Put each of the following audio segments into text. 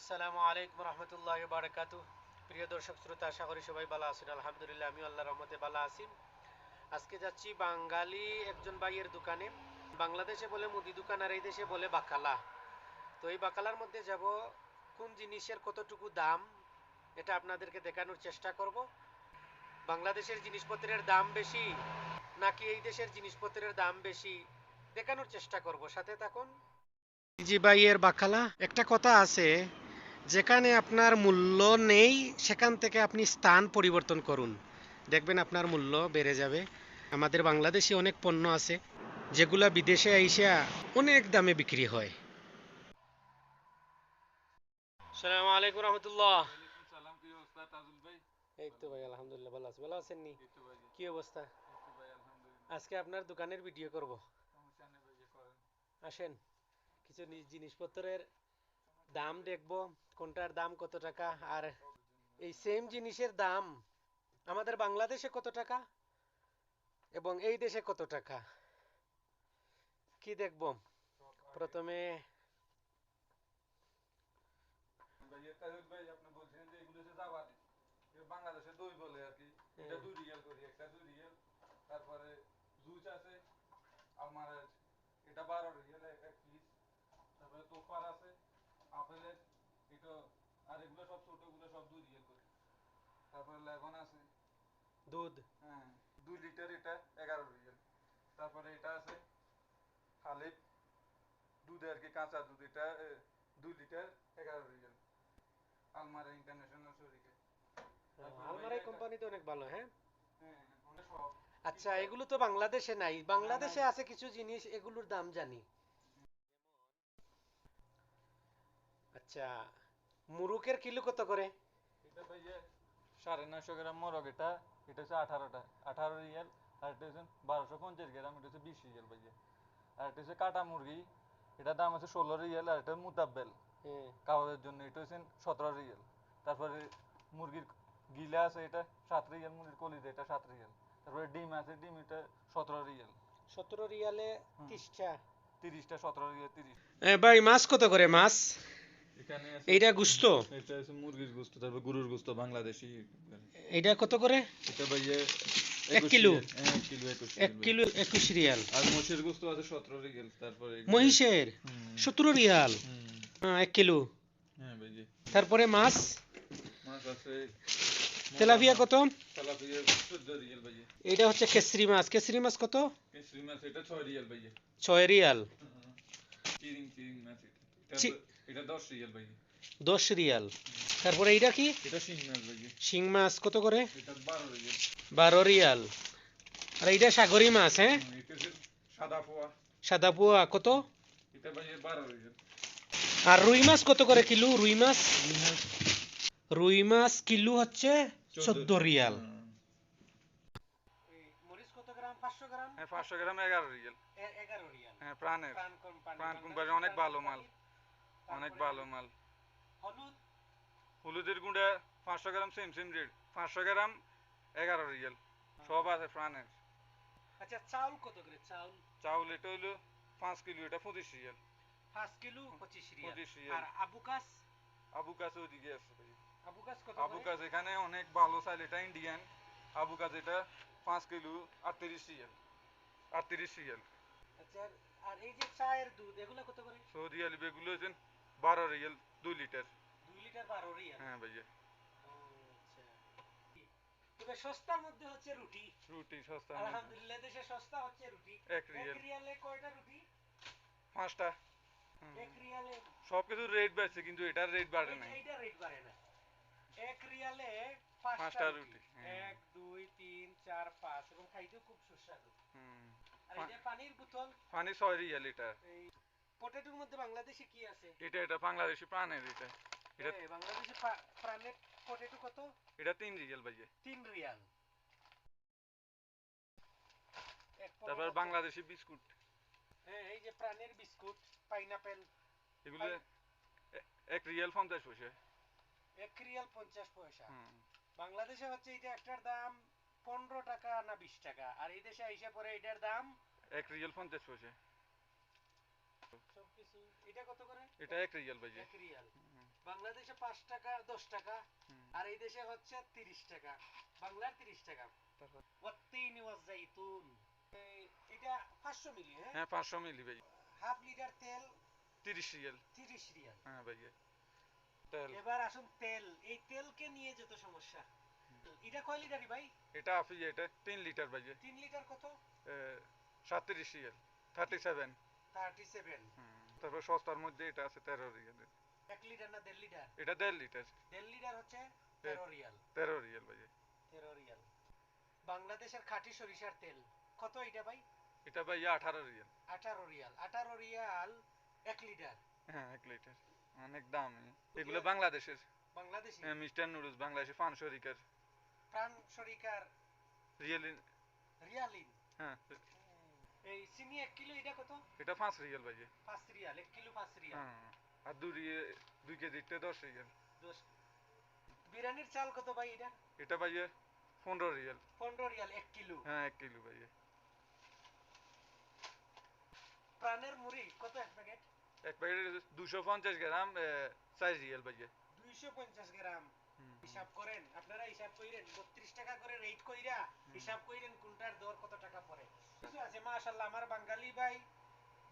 আসসালামু আলাইকুম রহমতুল্লাহ বারাকাতু প্রিয় দর্শক, শ্রোতা, আশা করি সবাই ভালো আছেন। আলহামদুলিল্লাহ আমি আল্লাহ রহমতে ভালো আছি। আজকে যাচ্ছি বাঙালি একজন ভাইয়ের দোকানে। বাংলাদেশে বলে মুদি দোকান আর এই দেশে বলে বাকালা। তো এই বাকালার মধ্যে যাব, কোন জিনিসের কতটুকু দাম, এটা আপনাদেরকে দেখানোর চেষ্টা করব। বাংলাদেশের জিনিসপত্রের দাম বেশি, নাকি এই দেশের জিনিসপত্রের দাম বেশি, দেখানোর চেষ্টা করব। সাথে থাকুন। জি ভাইয়ের বাকালা, একটা কথা আছে যেখানে আপনার মূল্য নেই সেখান থেকে আপনি স্থান পরিবর্তন করুন। দেখবেন আপনার মূল্য বেড়ে যাবে। আমাদের বাংলাদেশে অনেক পণ্য আছে যেগুলা বিদেশে আইসা অনেক দামে বিক্রি হয়। সালাম আলাইকুম রহমতুল্লাহ। সালাম কি অবস্থা তাজুল ভাই? এই তো ভাই আলহামদুলিল্লাহ ভালো আছি। ভালো আছেন নি? এই তো ভাই কি অবস্থা? এই তো ভাই আলহামদুলিল্লাহ। আজকে আপনার দোকানের ভিডিও করব। আসেন কিছু জিনিসপত্রের দাম দেখব, কোনটার দাম কত টাকা? আর এই সেম জিনিসের দাম আমাদের বাংলাদেশে কত টাকা? এবং এই দেশে কত টাকা? কি দেখব? প্রথমে বলে আর কি এটা। দুই রিয়াল করি, একটা দুই রিয়াল, তারপরে জুস আছে এটা বারো তারপরে তোফার আছে আপেলের এটা আর এগুলো সব ছোটগুলো সব করি। তারপরে লেমন আছে। দুধ? হ্যাঁ দুই লিটার এটা এগারো রিয়াল তারপরে এটা আছে দুধ আর কি কাঁচা দুধ এটা দুই লিটার এগারো রিয়াল আলমারা ইন্টারন্যাশনাল শরীকে ভাইয়া কোম্পানি তো অনেক ভালো হ্যাঁ? হ্যাঁ আচ্ছা এগুলো তো বাংলাদেশে নাই। বাংলাদেশে আছে কিছু জিনিস এগুলোর দাম জানি। আচ্ছা মুরুকের কিলো কত করে? এটা ভাইয়া সাড়ে নয়শো গ্রাম মরগ এটা এটা হচ্ছে আঠারোটা। আঠারো রিয়াল আর এটা হচ্ছে বারোশো পঞ্চাশ গ্রাম এটা হচ্ছে বিশ রিয়াল ভাইয়া। আর এটা হচ্ছে কাটা মুরগি এটার দাম আছে ষোলো রিয়াল আর এটা মুতাব্বেল। হ্যাঁ কাবাবের জন্য এটা হচ্ছে সতেরো রিয়াল। তারপরে মুরগির গিলা আছে এটা সাত রিয়াল মুরগির কলিজা এটা সাত রিয়াল। তারপরে ডিম আছে ডিম এটা সতেরো রিয়াল। সতেরো রিয়ালে। তিরিশটা। তিরিশটা সতেরো রিয়াল তিরিশ। ভাই মাছ কত করে মাছ? এখানে এইটা গুস্ত? এটা হচ্ছে মুরগির গোস্ত তারপর গরুর গোস্ত বাংলাদেশি। এইটা কত করে? এটা এক কিলো? হ্যাঁ এক কিলো একুশ রিয়াল। আর মোষের গোস্ত আছে সতেরো রিয়াল তারপরে মহিষের? সতেরো রিয়াল? হ্যাঁ, এক কিলো। হ্যাঁ ভাইয়া তারপরে মাছ? মাছ আছে তেলাপিয়া কত? এইটা হচ্ছে কেসরি মাছ। কেসরি মাছ কত? কেশরি মাছ এটা ছয় রিয়াল ছয় রিয়াল। চিরিং চিরিং মাছ এটা রিয়াল তারপরে এইটা কি? এটা শিং মাছ ভাইয়া শিং মাছ কত করে? এটা রিয়াল। আর এইটা সাগরি মাছ হ্যাঁ? সাদা পোয়া। সাদা পোয়া কত? এটা রিয়াল। আর রুই মাছ কত করে কিলো? রুই মাছ? রুই মাছ। কিলো হচ্ছে চোদ্দ। রিয়াল। গ্রাম? পাঁচশো গ্রাম? হ্যাঁ পাঁচশো গ্রাম এগারো রিয়াল। এগারো রিয়াল। হ্যাঁ প্রাণের। প্রাণ কোম্পানি অনেক ভালো মাল। অনেক ভালো মাল। হলুদ? হলুদের গুঁড়া পাঁচশো গ্রাম সেম সেম রেট পাঁচশো গ্রাম এগারো রিয়াল। সব আছে প্রাণের আচ্ছা চাউল কত করে? চাউল? চাউল এটা হইল পাঁচ কিলো এটা পঁচিশ রিয়াল। পাঁচ কিলো পঁচিশ রিয়াল। পঁচিশ রিয়াল। আর আবু কাস আবু কাছে ওইদিকে আছে ভাই। আবু কাস কত আবু করে? কাজ এখানে অনেক ভালো চাইল এটা ইন্ডিয়ান আবু কাজ এটা পাঁচ কিলো আটত্রিশ রিয়াল। আটত্রিশ রিয়াল। আচ্ছা আর- এই যে চায়ের দুধ এগুলো কত করে? সৌদি আরব এগুলো বারো রিয়াল দুই লিটার। দুই লিটার বারো রিয়াল? হ্যাঁ ভাইয়া। আচ্ছা। তবে সস্তার মধ্যে হচ্ছে রুটি। রুটি সস্তা আলহামদুলিল্লাহ দেশে সস্তা হচ্ছে রুটি। এক রিয়াল। রিয়ালে কয়টা রুটি? পাঁচটা। হুম। এক রিয়ালে সব রেট বাড়ছে কিন্তু এটার রেট বাড়ে নাই। এইটা রেট বাড়ে না। এক রিয়ালে পাঁচটা পাঁচটা রুটি। এক দুই তিন চার পাঁচ এবং খাইতেও খুব সুস্বাদু। হুম। আর যে পানির বোতল পানি ছয় রিয়াল এটা এই পটেটোর মধ্যে বাংলাদেশে কি আছে? এটা এটা বাংলাদেশি প্রাণের এটা। এটা এ, বাংলাদেশে প্রাণের পটেটো কত? এটা তিন রিয়াল ভাইয়া। তিন রিয়াল। এক তারপর বাংলাদেশি বিস্কুট। হ্যাঁ এই যে প্রাণের বিস্কুট পাইনাপেল এগুলো এক রিয়াল পঞ্চাশ পয়সা। এক রিয়াল পঞ্চাশ পয়সা। বাংলাদেশে হচ্ছে এটা একটার দাম পনেরো টাকা না বিশ টাকা। আর এই দেশে আইসা পরে এটার দাম এক রিয়াল পঞ্চাশ পয়সা। সবকিছু এটা কত করে? এটা এক রিয়াল ভাইয়া এক রিয়াল। বাংলাদেশে পাঁচ টাকা দশ টাকা আর এই দেশে হচ্ছে তিরিশ টাকা। বাংলার তিরিশ টাকা। ওয়াত্তিন ওয়াজ্জাইতুন এটা পাঁচশো মিলি হ্যাঁ? হ্যাঁ পাঁচশো মিলি ভাই। হাফ লিটার তেল তিরিশ রিয়েল। তিরিশ রিয়াল। হ্যাঁ তেল। এবার আসুন তেল। এই তেলকে নিয়ে যত সমস্যা। এটা কয় লিটারই ভাই? এটা আপি এটা তিন লিটার ভাইয়া তিন লিটার কত? সাতত্রিশ riyal. Thirty seven. Thirty seven. তারপর সস্তার মধ্যে এটা আছে তেরো রিয়েল। এক লিটার না দেড় লিটার? এটা দেড় লিটার। দেড় লিটার হচ্ছে তেরো রিয়াল। তেরো রিয়েল ভাইয়া। তেরো রিয়াল। বাংলাদেশের খাঁটি সরিষার তেল। কত এটা ভাই? এটা ভাইয়া আঠারো রিয়েল। আঠারো রিয়াল। আঠারো রিয়াল এক লিটার। হ্যাঁ এক লিটার। অনেক দাম এগুলো বাংলাদেশের। বাংলাদেশি? হ্যাঁ মিস্টার নুডলস বাংলাদেশি পাঁচশো রিকার প্রাণ সরিকার রিয়েল রিয়ালিন। হ্যাঁ। এই চিনি এক কিলো এটা কত? এটা রিয়েল পাঁচ রিয়াল এক কিলো পাঁচ রিয়াল। আর রিয়েল। দশ। বিরিয়ানির চাল কত ভাই এটা? এটা রিয়েল। পনেরো রিয়াল এক কিলো। হ্যাঁ এক কিলো ভাইয়া। প্রাণের মুড়ি কত এক প্যাকেট? এক প্যাকেটে দুশো পঞ্চাশ গ্রাম এ, চার রিয়েল ভাইয়া। দুইশো পঞ্চাশ গ্রাম। হিসাব করেন আপনারা হিসাব কইরেন বত্রিশ টাকা করে রেট কইরা হিসাব কইরেন কোনটার দর কত টাকা পড়ে। কিছু আছে মাশাল্লাহ আমার বাঙালি ভাই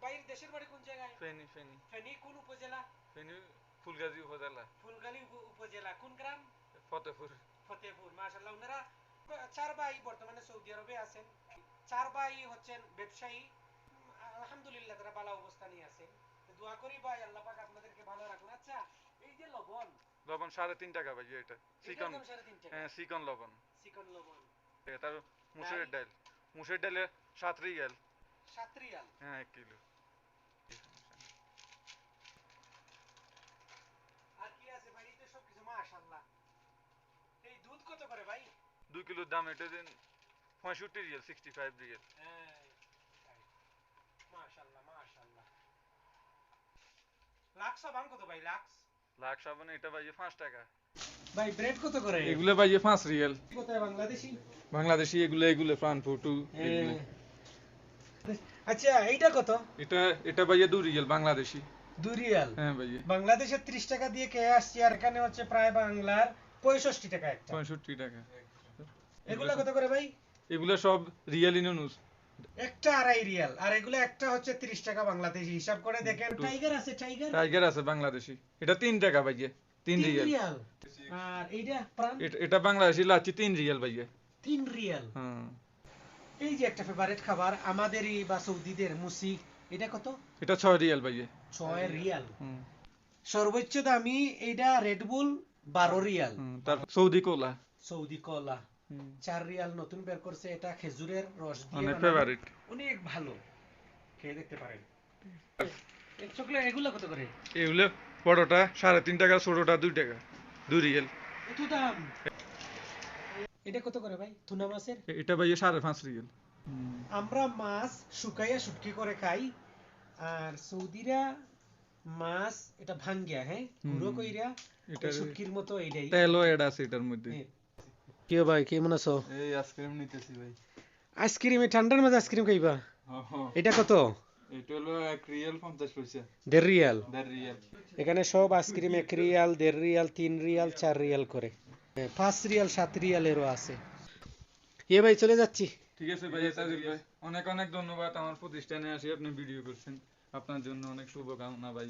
ভাইয়ের দেশের বাড়ি কোন জায়গায়? ফেনি ফেনি। ফেনী কোন উপজেলা? ফেনি ফুলগাজী উপজেলা। ফুলগালি উপজেলা কোন গ্রাম? ফতেপুর ফতেপুর মাশাল্লাহ ওনারা চার ভাই বর্তমানে সৌদি আরবে আছেন। চার ভাই হচ্ছেন ব্যবসায়ী। আলহামদুলিল্লাহ তারা ভালো অবস্থানে আছেন। দোয়া করি ভাই আল্লাহ পাক আপনাদেরকে ভালো রাখুন। আচ্ছা লবণ সাড়ে তিন টাকা ভাইয়া এটা। চিকন। হ্যাঁ চিকন লবণ। চিকন লবণ। তার মুসুরের ডাল। মুসুরের ডালে সাত রিয়াল সাত রিয়াল হ্যাঁ এক কিলো। আর কি আছে ভাই? এই সব কিছু মাশাআল্লাহ। এই দুধ কত করে ভাই? দুই কিলোর দাম এটা দিন রিয়াল রিয়াল। হ্যাঁ মাশাআল্লাহ মাশাআল্লাহ। লাক্স সাবান কত ভাই লাক্স। লাখ সাবান এটা টাকা। ভাই ব্রেড কত করে? এগুলো রিয়াল। কোথায় বাংলাদেশি? বাংলাদেশি এগুলো এগুলো ফ্রান ফুটু আচ্ছা এইটা কত? এটা এটা ভাইয়া দু রিয়াল বাংলাদেশি। দুই রিয়াল? হ্যাঁ ভাইয়া বাংলাদেশের ত্রিশ টাকা দিয়ে খেয়ে আসছি আর এখানে হচ্ছে প্রায় বাংলার পঁয়ষট্টি টাকা একটা। পঁয়ষট্টি টাকা। এগুলা কত করে ভাই? এগুলো সব রিয়াল ইনুনুস। একটা আড়াই রিয়াল। আর এগুলো একটা হচ্ছে ত্রিশ টাকা বাংলাদেশি। হিসাব করে দেখেন। টাইগার আছে টাইগার? টাইগার আছে বাংলাদেশি। এটা তিন টাকা ভাইয়া। তিন তিন রিয়াল। রিয়াল? আর এইটা প্রাণ? এটা- এটা বাংলাদেশি লাচ্ছি তিন রিয়াল ভাইয়া। তিন রিয়াল? হ্যাঁ। এই যে একটা ফেভারিট খাবার আমাদেরই বা সৌদিদের মুসি এটা কত? এটা ছয় রিয়াল ভাইয়া। ছয় রিয়াল। হুম, সর্বোচ্চ দামি এইটা রেডবুল বারো রিয়াল। তারপর সৌদি কোলা। সৌদি কলা। হুম, চার রিয়াল নতুন বের করছে এটা খেজুরের রস দিয়ে অনেক ফেভারিট অনেক ভালো। খেয়ে দেখতে পারেন। চকলেট এগুলো কত করে? এগুলো বড়টা সাড়ে তিন টাকা ছোটটা দুই টাকা দুই রিয়াল। এত দাম। এটা কত করে ভাই? তুনা মাছের? এটা ভাইয়া সাড়ে পাঁচ রিয়াল। আমরা মাছ শুকাইয়া শুটকি করে খাই আর সৌদিরা মাছ এটা ভাঙ্গিয়া হ্যাঁ? গুঁড়ো কইরা এটা শুটকির মতো এইটাই। তেলও এড আছে এটার মধ্যে। কি ভাই কেমন আছো? এই আইসক্রিম নিতেছি ভাই। আইসক্রিম ঠান্ডার মাঝে আইসক্রিম খাইবা? এটা কত? এটা হলো এক রিয়াল পঞ্চাশ পয়সা। দেড় রিয়াল? দেড় রিয়াল। এখানে সব আইসক্রিম এক রিয়াল দেড় রিয়াল তিন রিয়াল চার রিয়াল করে। হ্যাঁ, পাঁচ রিয়াল সাত রিয়ালেরও আছে। এ ভাই চলে যাচ্ছি। ঠিক আছে ভাই ভাই। অনেক অনেক ধন্যবাদ। আমার প্রতিষ্ঠানে আসি আপনি ভিডিও করছেন। আপনার জন্য অনেক শুভকামনা ভাই।